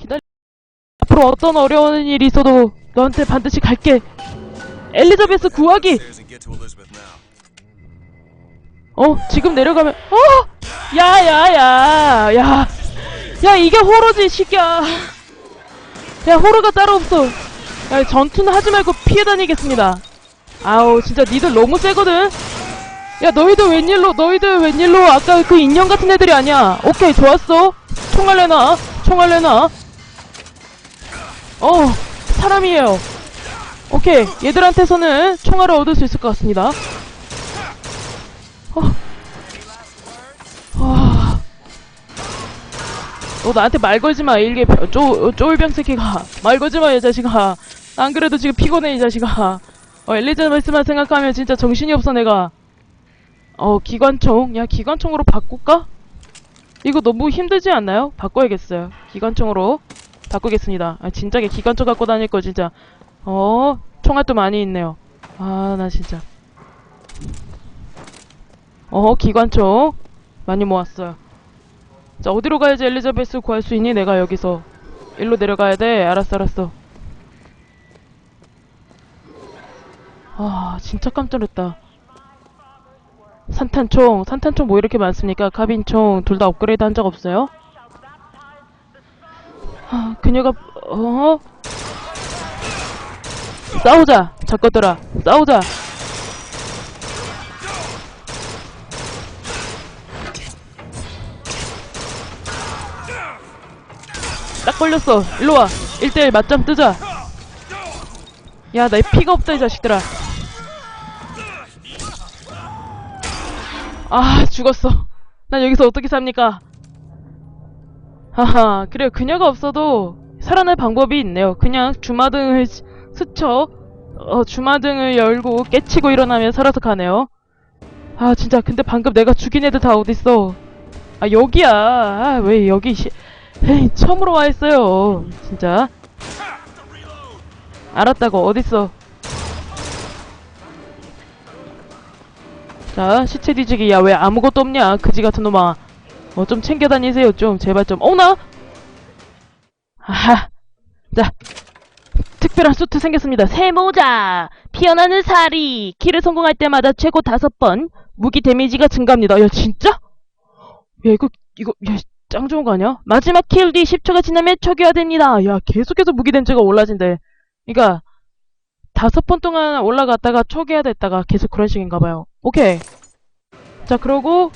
기다려. 앞으로 어떤 어려운 일이 있어도 너한테 반드시 갈게. 엘리자베스 구하기. 어, 지금 내려가면, 어! 야, 야, 야, 야. 야, 이게 호러지, 시끼야. 야, 호러가 따로 없어. 야, 전투는 하지 말고 피해 다니겠습니다. 아우, 진짜 니들 너무 세거든? 야, 너희들 웬일로, 너희들 웬일로 아까 그 인형 같은 애들이 아니야. 오케이, 좋았어. 총알 내놔. 총알 내놔. 어, 사람이에요. 오케이, 얘들한테서는 총알을 얻을 수 있을 것 같습니다. 어. 와. 너 나한테 말 걸지 마, 일개 벼- 쪼, 쫄병 새끼가. 말 걸지 마, 이 자식아. 안 그래도 지금 피곤해, 이 자식아. 어, 엘리자베스만 생각하면 진짜 정신이 없어, 내가. 어, 기관총. 야, 기관총으로 바꿀까? 이거 너무 힘들지 않나요? 바꿔야겠어요. 기관총으로 바꾸겠습니다. 아, 진작에 기관총 갖고 다닐 거, 진짜. 어, 총알도 많이 있네요. 아, 나 진짜. 어, 기관총. 많이 모았어요. 자, 어디로 가야지 엘리자베스 구할 수 있니? 내가 여기서. 일로 내려가야 돼. 알았어, 알았어. 아, 진짜 깜짝 놀랐다. 산탄총. 산탄총 뭐 이렇게 많습니까? 카빈총. 둘 다 업그레이드 한 적 없어요? 아, 그녀가, 어? 싸우자. 작것들아. 싸우자. 딱 걸렸어. 일로 와. 1대1 맞짱 뜨자. 야, 나 피가 없다, 이 자식들아. 아, 죽었어. 난 여기서 어떻게 삽니까? 하하, 그래요. 그녀가 없어도 살아날 방법이 있네요. 그냥 주마등을 스- 스쳐, 어, 주마등을 열고 깨치고 일어나면 살아서 가네요. 아, 진짜. 근데 방금 내가 죽인 애들 다 어딨어? 아, 여기야. 아, 왜 여기, 시... 에이, 처음으로 와 있어요. 진짜. 알았다고, 어딨어. 자, 시체 뒤지기. 야, 왜 아무것도 없냐? 그지 같은 놈아. 어, 좀 챙겨 다니세요, 좀. 제발 좀. 어, 나! 아하. 자. 특별한 수트 생겼습니다. 세모자! 피어나는 사리! 킬을 성공할 때마다 최고 다섯 번 무기 데미지가 증가합니다. 야, 진짜? 야, 이거, 이거, 야, 짱 좋은 거 아니야? 마지막 킬 뒤 10초가 지나면 초기화됩니다. 야, 계속해서 무기 댐지가 올라진대. 그니까, 다섯 번 동안 올라갔다가 초기화됐다가 계속 그런 식인가 봐요. 오케이. 자, 그러고,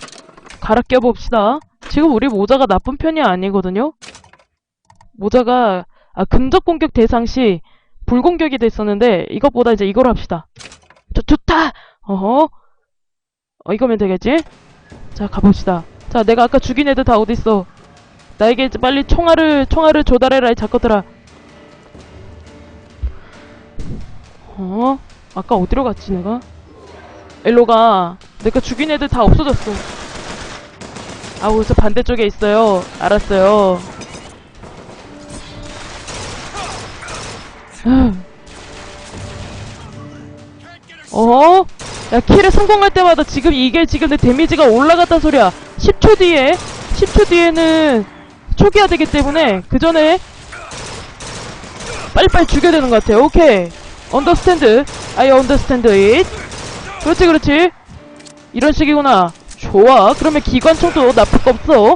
갈아 껴봅시다. 지금 우리 모자가 나쁜 편이 아니거든요? 모자가, 아, 근접 공격 대상 시 불공격이 됐었는데, 이것보다 이제 이걸 합시다. 좋, 좋다! 어허. 어, 이거면 되겠지? 자, 가봅시다. 자, 내가 아까 죽인 애들 다 어딨어? 나에게 이제 빨리 총알을, 총알을 조달해라, 이 작것들아. 어? 아까 어디로 갔지, 내가? 일로 가. 내가 죽인 애들 다 없어졌어. 아, 우서 반대쪽에 있어요. 알았어요. 어? 야, 킬을 성공할 때마다 지금 이게 지금 내 데미지가 올라갔단 소리야. 10초 뒤에, 10초 뒤에는 초기화 되기 때문에 그 전에 빨리빨리 죽여야 되는 것 같아. 오케이. 언더스탠드. I understand it. 그렇지, 그렇지. 이런 식이구나. 좋아. 그러면 기관총도 나쁠 거 없어.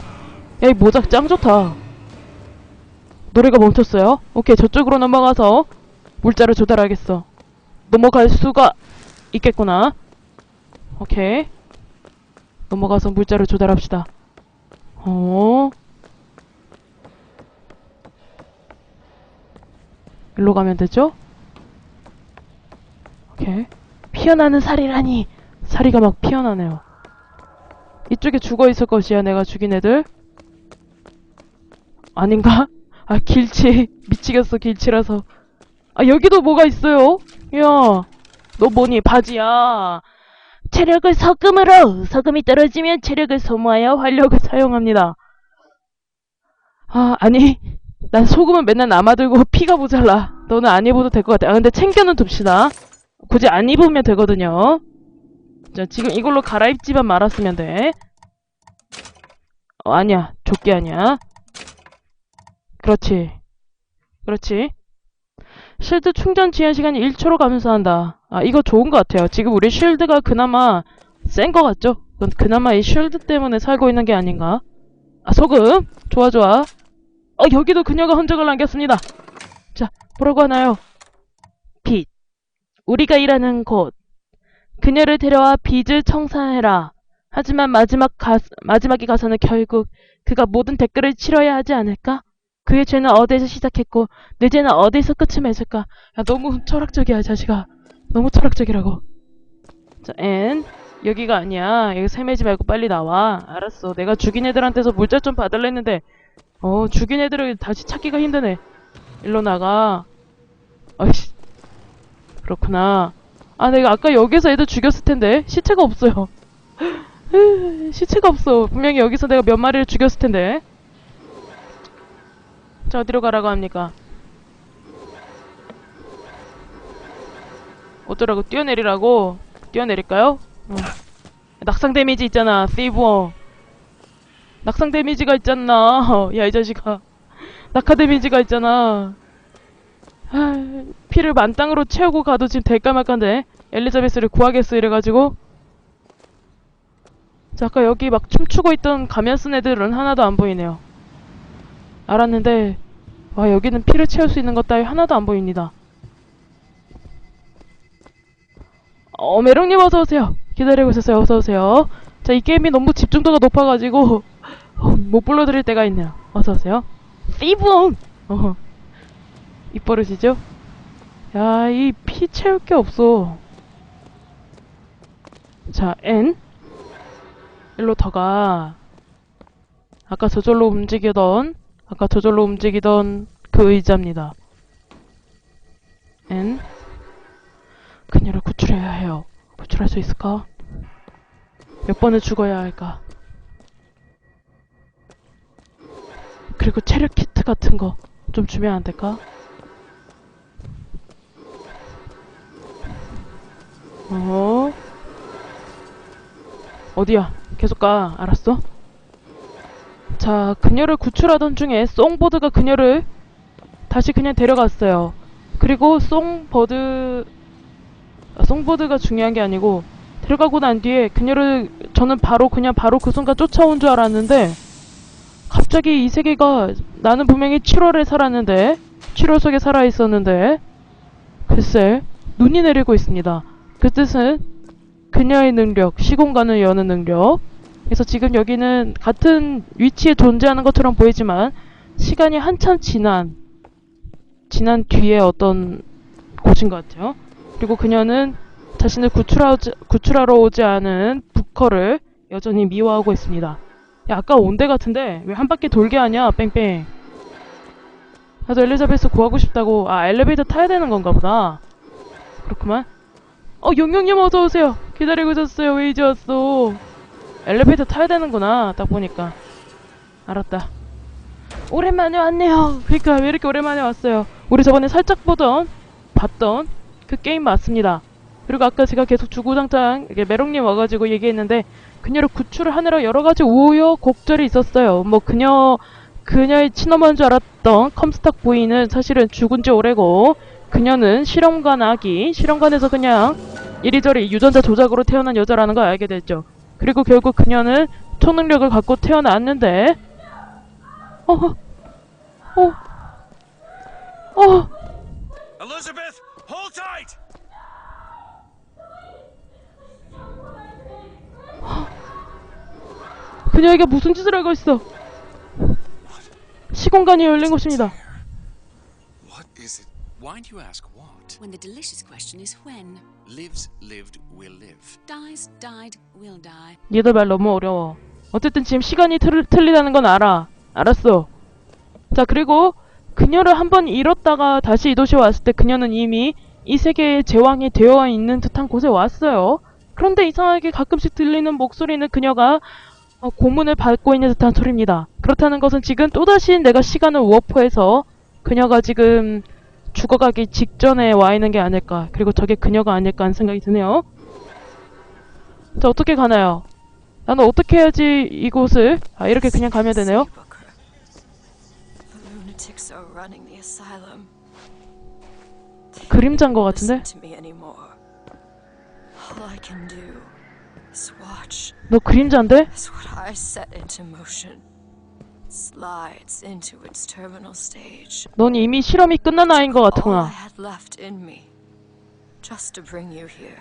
야, 이 모자 짱 좋다. 노래가 멈췄어요. 오케이, 저쪽으로 넘어가서 물자를 조달하겠어. 넘어갈 수가 있겠구나. 오케이. 넘어가서 물자를 조달합시다. 어. 일로 가면 되죠? 오케이. 피어나는 살이라니! 살이가 막 피어나네요. 이쪽에 죽어 있을 것이야, 내가 죽인 애들. 아닌가? 아, 길치. 미치겠어, 길치라서. 아, 여기도 뭐가 있어요? 야, 너 뭐니, 바지야. 체력을 석금으로! 석금이 떨어지면 체력을 소모하여 활력을 사용합니다. 아, 아니. 난 소금은 맨날 남아들고 피가 모자라. 너는 안 입어도 될 것 같아. 아, 근데 챙겨는 둡시다. 굳이 안 입으면 되거든요. 자, 지금 이걸로 갈아입지만 말았으면 돼. 어, 아니야. 조끼 아니야. 그렇지. 그렇지. 실드 충전 지연 시간이 1초로 감소한다. 아, 이거 좋은 것 같아요. 지금 우리 쉴드가 그나마 센 것 같죠? 그건 그나마 이 쉴드 때문에 살고 있는 게 아닌가? 아, 소금. 좋아, 좋아. 어, 여기도 그녀가 흔적을 남겼습니다. 자, 뭐라고 하나요? 빛. 우리가 일하는 곳. 그녀를 데려와 빚을 청산해라. 하지만 마지막 가, 마지막에 가서는 결국 그가 모든 댓글을 치러야 하지 않을까? 그의 죄는 어디에서 시작했고 내 죄는 어디에서 끝을 맺을까? 야, 너무 철학적이야, 자식아. 너무 철학적이라고. 자, N. 여기가 아니야. 여기 세매지 말고 빨리 나와. 알았어. 내가 죽인 애들한테서 물자 좀 받을랬는데, 어, 죽인 애들을 다시 찾기가 힘드네. 일로 나가. 어이씨. 그렇구나. 아, 내가 아까 여기서 애들 죽였을 텐데. 시체가 없어요. 시체가 없어. 분명히 여기서 내가 몇 마리를 죽였을 텐데. 자, 어디로 가라고 합니까? 어쩌라고? 뛰어내리라고? 뛰어내릴까요? 어. 낙상 데미지 있잖아, 세이버. 낙상 데미지가 있잖아. 야, 이 자식아. 낙하 데미지가 있잖아. 하, 피를 만땅으로 채우고 가도 지금 될까 말까인데. 엘리자베스를 구하겠어, 이래가지고. 자, 아까 여기 막 춤추고 있던 가면 쓴 애들은 하나도 안 보이네요. 알았는데, 와, 여기는 피를 채울 수 있는 것 따위 하나도 안 보입니다. 어, 메롱님 어서오세요. 기다리고 있었어요. 어서오세요. 자, 이 게임이 너무 집중도가 높아가지고, 어, 못 불러드릴 때가 있네요. 어서오세요. 피붕! 어, 입버릇이죠? 야, 이 피 채울 게 없어. 자, N. 일로 더 가. 아까 저절로 움직이던, 아까 저절로 움직이던 그 의자입니다. N. 그녀를 구출해야 해요. 구출할 수 있을까? 몇 번을 죽어야 할까? 그리고 체력 키트 같은 거 좀 주면 안 될까? 어? 어디야? 계속 가. 알았어? 자, 그녀를 구출하던 중에 송보드가 그녀를 다시 그냥 데려갔어요. 그리고 송버드 아, 송보드가 중요한 게 아니고 데려가고 난 뒤에 그녀를 저는 바로 그냥 바로 그 순간 쫓아온 줄 알았는데 갑자기 이 세계가 나는 분명히 7월에 살았는데 7월 속에 살아 있었는데 글쎄 눈이 내리고 있습니다. 그 뜻은 그녀의 능력, 시공간을 여는 능력. 그래서 지금 여기는 같은 위치에 존재하는 것처럼 보이지만 시간이 한참 지난 지난 뒤에 어떤 곳인 것 같아요. 그리고 그녀는 자신을 구출하지, 구출하러 오지 않은 부커를 여전히 미워하고 있습니다. 야, 아까 온 데 같은데 왜 한 바퀴 돌게 하냐, 뺑뺑. 나도 엘리자베스 구하고 싶다고. 아, 엘리베이터 타야 되는 건가 보다. 그렇구만. 어, 용용님 어서 오세요. 기다리고 있었어요. 왜 이제 왔어? 엘리베이터 타야 되는구나. 딱 보니까. 알았다. 오랜만에 왔네요. 그러니까 왜 이렇게 오랜만에 왔어요? 우리 저번에 살짝 보던 봤던 그 게임 맞습니다. 그리고 아까 제가 계속 주구장창 이게 메롱님 와가지고 얘기했는데 그녀를 구출을 하느라 여러 가지 우여곡절이 있었어요. 뭐 그녀 그녀의 친엄마인 줄 알았던 컴스탁 부인은 사실은 죽은 지 오래고 그녀는 실험관 아기 실험관에서 그냥 이리저리 유전자 조작으로 태어난 여자라는 걸 알게 됐죠. 그리고 결국 그녀는 초능력을 갖고 태어났는데 어, 어, 어, Elizabeth, hold tight! 그녀에게 무슨 짓을 하고 있어? 시공간이 열린 것입니다. Why do you ask what? When the delicious question is when. Lives, lived, will live. Dies, died, will die. 얘들 말 너무 어려워. 어쨌든 지금 시간이 틀, 틀리다는 건 알아. 알았어. 자, 그리고 그녀를 한번 잃었다가 다시 이 도시에 왔을 때 그녀는 이미 이 세계의 제왕이 되어 있는 듯한 곳에 왔어요. 그런데 이상하게 가끔씩 들리는 목소리는 그녀가 어, 고문을 받고 있는 듯한 소리입니다. 그렇다는 것은 지금 또다시 내가 시간을 워프해서 그녀가 지금 죽어가기 직전에 와 있는 게 아닐까. 그리고 저게 그녀가 아닐까 하는 생각이 드네요. 자, 어떻게 가나요? 나는 어떻게 해야지 이곳을 아 이렇게 그냥 가면 되네요. 그림자인 것 같은데? 너 그림자인데? Slides into its terminal stage. 넌 이미 실험이 끝난 아이인 것 All I 같구나. had left in me, just to bring you here.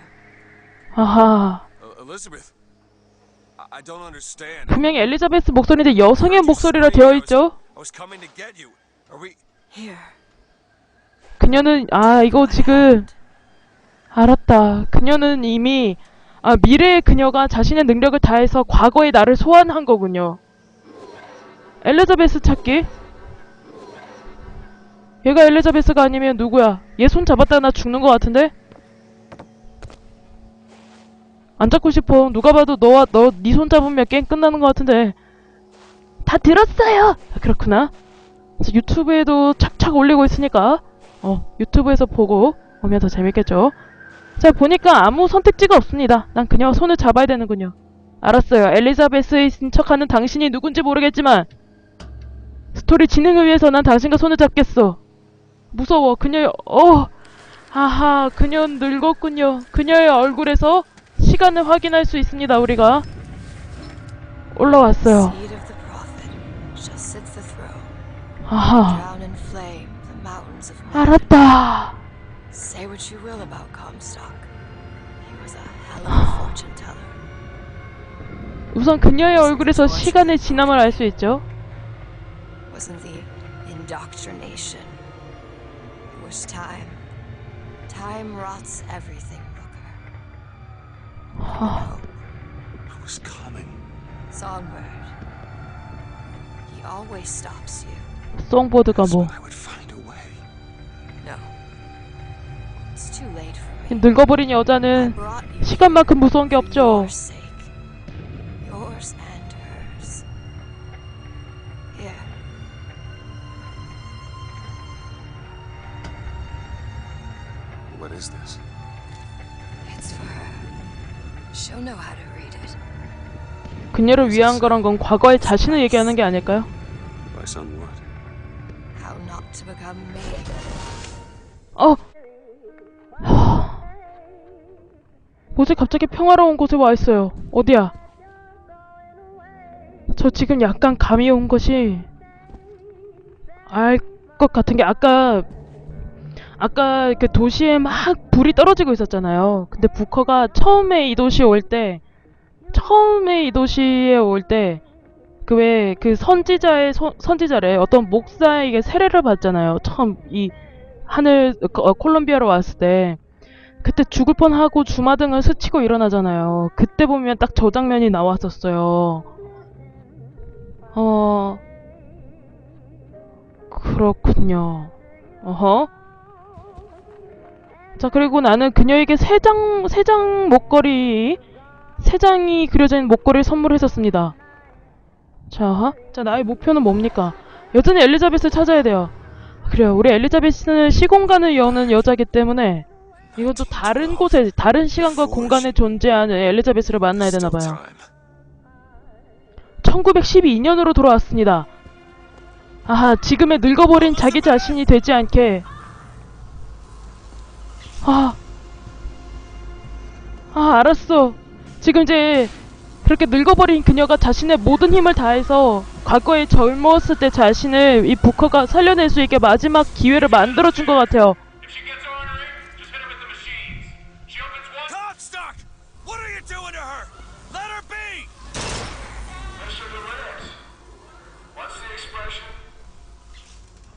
아하. Uh, Elizabeth, I, I don't understand. 분명히 엘리자베스 목소리인데 여성의 목소리라 되어 있죠? I was coming to get you. Are we? Here. 그녀는 아 이거 지금 알았다. 그녀는 이미 아 미래의 그녀가 자신의 능력을 다해서 과거의 나를 소환한 거군요. 엘리자베스 찾기? 얘가 엘리자베스가 아니면 누구야? 얘 손 잡았다 나 죽는 것 같은데? 안 잡고 싶어. 누가 봐도 너와 너 네 손 잡으면 게임 끝나는 것 같은데. 다 들었어요. 아, 그렇구나. 유튜브에도 착착 올리고 있으니까 어 유튜브에서 보고 오면 더 재밌겠죠. 자 보니까 아무 선택지가 없습니다. 난 그녀와 손을 잡아야 되는군요. 알았어요. 엘리자베스의 척하는 당신이 누군지 모르겠지만 스토리 진행을 위해서 난 당신과 손을 잡겠어. 무서워. 그녀의 어 아하 그녀는 늙었군요. 그녀의 얼굴에서 시간을 확인할 수 있습니다. 우리가 올라왔어요. 아하. 알았다. Say what you will about Comstock. He was a hell of a fortune teller. 우선 그녀의 얼굴에서 시간의 지남을 알 수 있죠. Wasn't the indoctrination. It was time. Time rots everything, Rooker. Hope. I was coming. Songbird. He always stops you. 송보드가 뭐 I would find a way. No. It's too late for me. 늙어버린 여자는 brought you 시간만큼 무서운 게 없죠. What is this? It's for her. She'll know how to read it. 그녀를 위한 거란 건 과거의 자신을 얘기하는 게 아닐까요? My son what? How not to become me. 어. 하... 뭐지 갑자기 평화로운 곳에 와 있어요. 어디야? 저 지금 약간 감이 온 것이 알 것 같은 게 아까 아까 그 도시에 막 불이 떨어지고 있었잖아요. 근데 부커가 처음에 이 도시에 올 때 처음에 이 도시에 올 때 그 왜 그 선지자의 소- 선지자래 어떤 목사에게 세례를 받잖아요. 처음 이 하늘 어, 콜롬비아로 왔을 때 그때 죽을 뻔하고 주마등을 스치고 일어나잖아요. 그때 보면 딱 저 장면이 나왔었어요. 어 그렇군요. 어허. 자 그리고 나는 그녀에게 세 장 세 장 목걸이 세 장이 있는 목걸이를 선물했었습니다. 자, 자 나의 목표는 뭡니까? 여전히 엘리자베스를 찾아야 돼요. 그래요. 우리 엘리자베스는 시공간을 여는 여자기 때문에 이것도 다른 곳에 다른 시간과 공간에 존재하는 엘리자베스를 만나야 되나 봐요. time. 1912년으로 돌아왔습니다. 아하, 지금의 늙어버린 자기 자신이 되지 않게. 아, 아, 알았어. 지금 이제 그렇게 늙어버린 그녀가 자신의 모든 힘을 다해서 과거에 젊었을 때 자신을 이 부커가 살려낼 수 있게 마지막 기회를 만들어준 것 같아요.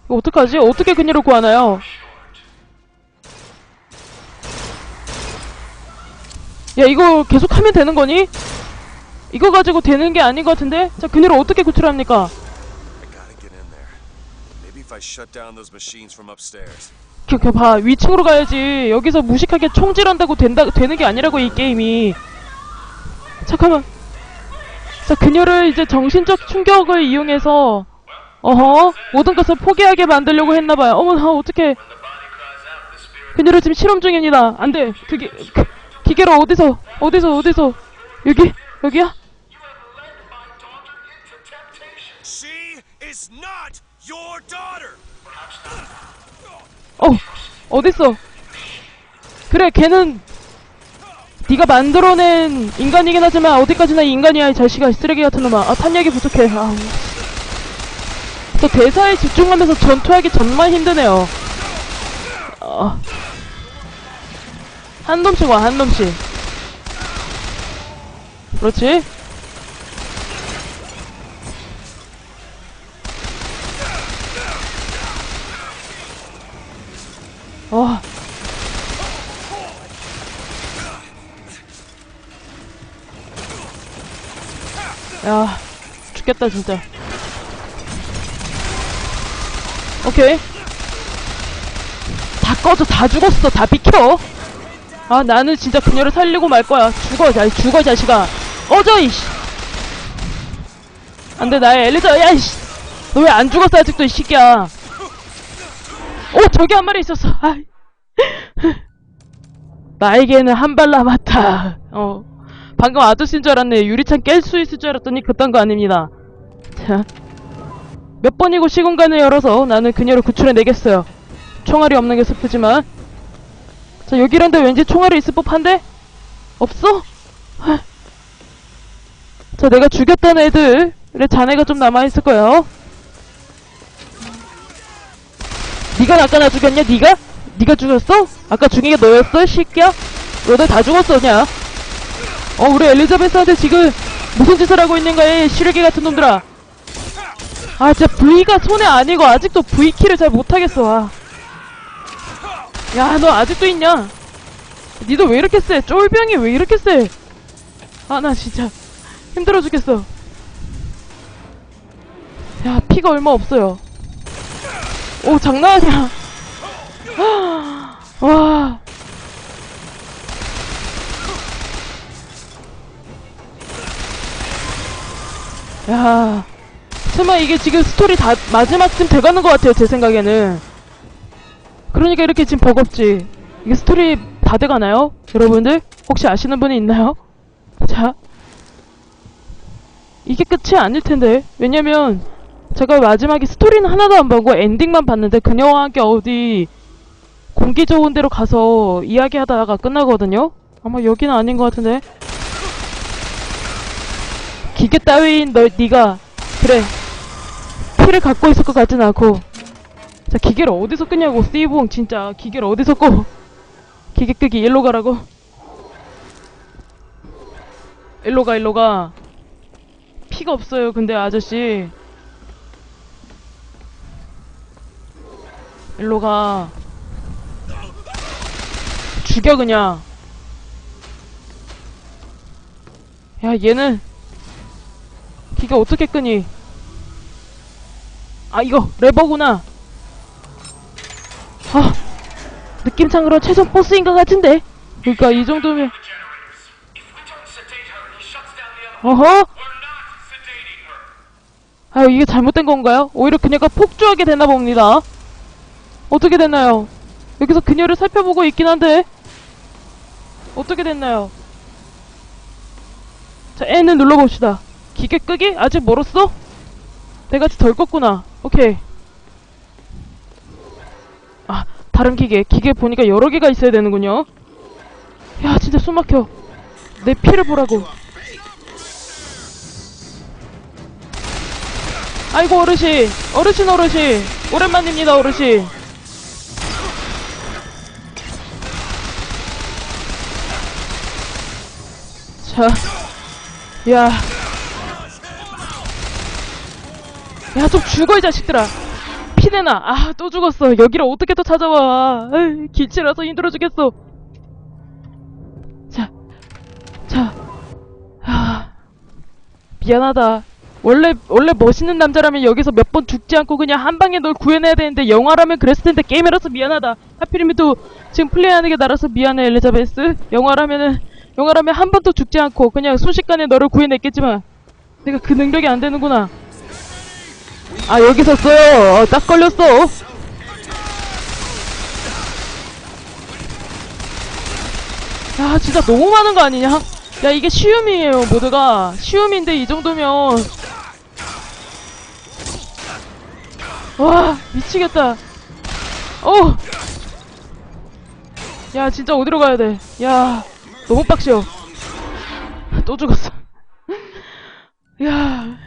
어떡하지? 어떻게 그녀를 구하나요? 야 이거 계속 하면 되는 거니? 이거 가지고 되는 게 아닌 것 같은데? 자 그녀를 어떻게 구출합니까? I gotta get in there. Maybe if I shut down those machines from upstairs. 그, 봐 위층으로 가야지 여기서 무식하게 총질한다고 된다 되는 게 아니라고 이 게임이 잠깐만 자 그녀를 이제 정신적 충격을 이용해서 어허 모든 것을 포기하게 만들려고 했나봐요 어머나 어떡해 그녀를 지금 실험 중입니다 안돼 그게 그, 기계로 어디서 어디서 어디서 여기 여기야. 어, 어딨어? 그래, 걔는 네가 만들어낸 인간이긴 하지만 어디까지나 인간이야 이 자식아 이 쓰레기 같은 놈아. 아 탄약이 부족해. 아. 또 대사에 집중하면서 전투하기 정말 힘드네요. 어. 한 놈씩 와, 한 놈씩. 그렇지? 와. 야, 죽겠다, 진짜. 오케이. 다 꺼져, 다 죽었어, 다 비켜. 아, 나는 진짜 그녀를 살리고 말 거야. 죽어, 자, 죽어, 자식아. 꺼져, 이씨. 안 돼, 나의 엘리자, 야, 이씨. 너 왜 안 죽었어, 아직도, 이 새끼야. 오, 저기 한 마리 있었어. 아. 나에게는 한 발 남았다. 어. 방금 아저씨인 줄 알았네. 유리창 깰 수 있을 줄 알았더니 그딴 거 아닙니다. 자. 몇 번이고 시공간을 열어서 나는 그녀를 구출해내겠어요. 총알이 없는 게 슬프지만. 자, 여기란데 왠지 총알이 있을 법한데? 없어? 하. 자, 내가 죽였던 애들의 잔해가 좀 남아있을 거예요. 네가 아까 나 죽였냐? 네가? 네가 죽였어? 아까 죽인 게 너였어? 새끼야? 너네 다 죽었어 그냥 어 우리 엘리자베스한테 지금 무슨 짓을 하고 있는 거야 이 시래기 같은 놈들아 아 진짜 V가 손에 아니고 아직도 V키를 잘 못하겠어 아. 야 너 아직도 있냐? 니도 왜 이렇게 세 쫄병이 왜 이렇게 세 아 나 진짜 힘들어 죽겠어. 야 피가 얼마 없어요. 오 장난 아니야. 와. 야, 설마 이게 지금 스토리 다 마지막쯤 돼가는 것 같아요 제 생각에는. 그러니까 이렇게 지금 버겁지. 이게 스토리 다 돼가나요? 여러분들 혹시 아시는 분이 있나요? 자, 이게 끝이 아닐 텐데 왜냐면 제가 마지막에 스토리는 하나도 안 보고 엔딩만 봤는데 그녀와 함께 어디 공기 좋은 데로 가서 이야기하다가 끝나거든요. 아마 여기는 아닌 것 같은데. 기계 따위인 너 네가 그래 피를 갖고 있을 것 같진 않고 자 기계를 어디서 끄냐고. 씨봉 진짜. 기계를 어디서 꺼? 기계 끄기 일로 가라고. 일로 가 일로 가. 피가 없어요 근데 아저씨. 일로 가. 죽여 그냥. 야 얘는 기가 어떻게 끄니? 아 이거 레버구나 아 느낌상으로 최종 보스인 것 같은데 그니까 이 정도면. 어허. 아 이게 잘못된 건가요? 오히려 그녀가 폭주하게 되나 봅니다 어떻게 됐나요? 여기서 그녀를 살펴보고 있긴 한데 어떻게 됐나요? 자 N을 눌러봅시다 기계 끄기? 아직 멀었어? 내가 덜 껐구나 오케이 다른 기계 기계 보니까 여러 개가 있어야 되는군요. 야 진짜 숨막혀. 내 피를 보라고. 아이고 어르신. 어르신 어르신. 오랜만입니다 어르신. 자, 야, 야, 좀 죽어, 이 자식들아. 피내나. 아, 또 죽었어. 여기를 어떻게 또 찾아와. 에이, 길치라서 힘들어 죽겠어. 자, 자, 아, 미안하다. 원래, 원래 멋있는 남자라면 여기서 몇 번 죽지 않고 그냥 한 방에 널 구해내야 되는데 영화라면 그랬을 텐데 게임이라서 미안하다. 하필이면 또 지금 플레이하는 게 나라서 미안해, 엘리자베스. 영화라면은, 영화라면 한 번도 죽지 않고 그냥 순식간에 너를 구해냈겠지만 내가 그 능력이 안 되는구나. 아 여기 섰어요. 어, 딱 걸렸어. 야 진짜 너무 많은 거 아니냐? 야 이게 쉬움이에요 모두가 쉬움인데 이 정도면 와 미치겠다 어. 야 진짜 어디로 가야 돼 야 너무 빡셔 또 죽었어 야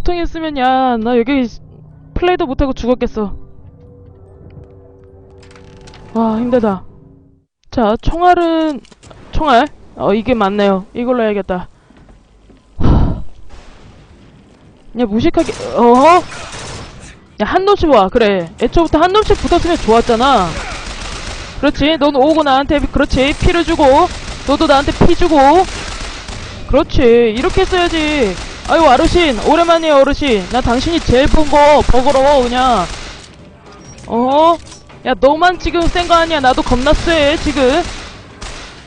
보통 했으면 야 나 여기 플레이도 못하고 죽었겠어 와 힘들다 자 총알은 총알 어 이게 맞네요 이걸로 해야겠다 하. 야 무식하게 어허 야, 한 놈씩 와. 그래. 애초부터 한 놈씩 붙었으면 좋았잖아. 그렇지. 넌 오고 나한테, 그렇지. 피를 주고. 너도 나한테 피 주고. 그렇지. 이렇게 써야지. 아유, 어르신. 오랜만이에요, 어르신. 나 당신이 제일 본 거, 버거러워, 그냥. 어? 야, 너만 지금 센 거 아니야. 나도 겁나 쎄, 지금.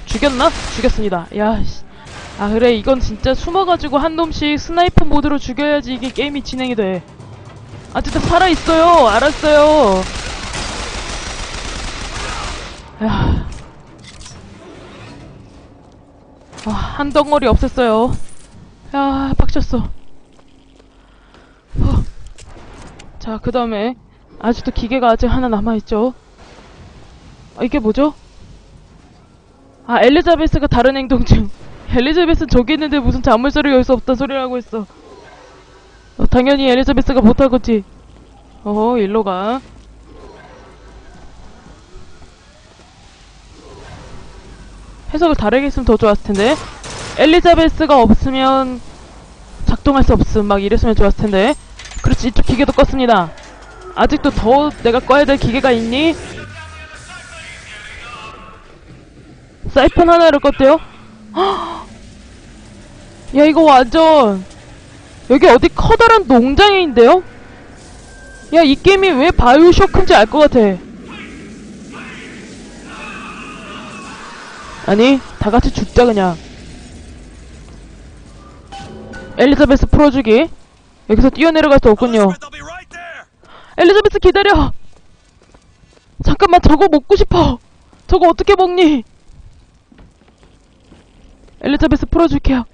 죽였나? 죽였습니다. 야, 씨. 아, 그래. 이건 진짜 숨어가지고 한 놈씩 스나이퍼 모드로 죽여야지 이게 게임이 진행이 돼. 아직도 살아있어요. 알았어요. 야. 아, 한 덩어리 없앴어요. 야, 빡쳤어. 후. 자, 그 다음에, 아직도 기계가 아직 하나 남아있죠. 아, 이게 뭐죠? 아, 엘리자베스가 다른 행동 중. 엘리자베스는 저기 있는데 무슨 자물쇠를 열 수 없다 소리를 하고 있어. 어, 당연히 엘리자베스가 못하겠지. 어허, 일로 가. 해석을 다르게 했으면 더 좋았을 텐데. 엘리자베스가 없으면 작동할 수 없음. 막 이랬으면 좋았을 텐데. 그렇지, 이쪽 기계도 껐습니다. 아직도 더 내가 꺼야 될 기계가 있니? 사이폰 하나를 껐대요? 헉! 야, 이거 완전 여기 어디 커다란 농장인데요? 야, 이 게임이 왜 바이오쇼크인지 알 것 같아. 아니, 다 같이 죽자, 그냥. 엘리자베스 풀어주기. 여기서 뛰어내려갈 수 없군요. 엘리자베스 기다려! 잠깐만, 저거 먹고 싶어! 저거 어떻게 먹니? 엘리자베스 풀어줄게요.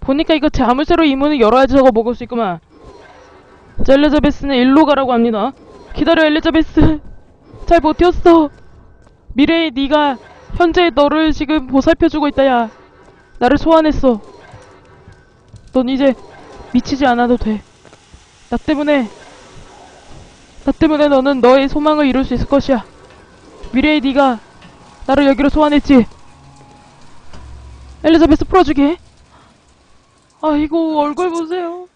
보니까 이거 자물쇠로 이 문을 열어야지 저거 먹을 수 있구만. 자, 엘리자베스는 일로 가라고 합니다. 기다려, 엘리자베스. 잘 버텼어. 미래의 네가 현재 너를 지금 보살펴주고 있다, 야. 나를 소환했어. 넌 이제 미치지 않아도 돼. 나 때문에, 나 때문에 너는 너의 소망을 이룰 수 있을 것이야. 미래의 네가 나를 여기로 소환했지. 엘리자베스 풀어주게. 아이고 얼굴 보세요.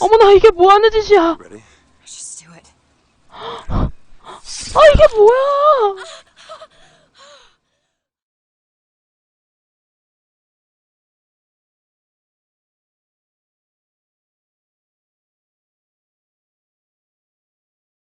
어머나 이게 뭐 하는 짓이야? Just do it. 아 이게 뭐야?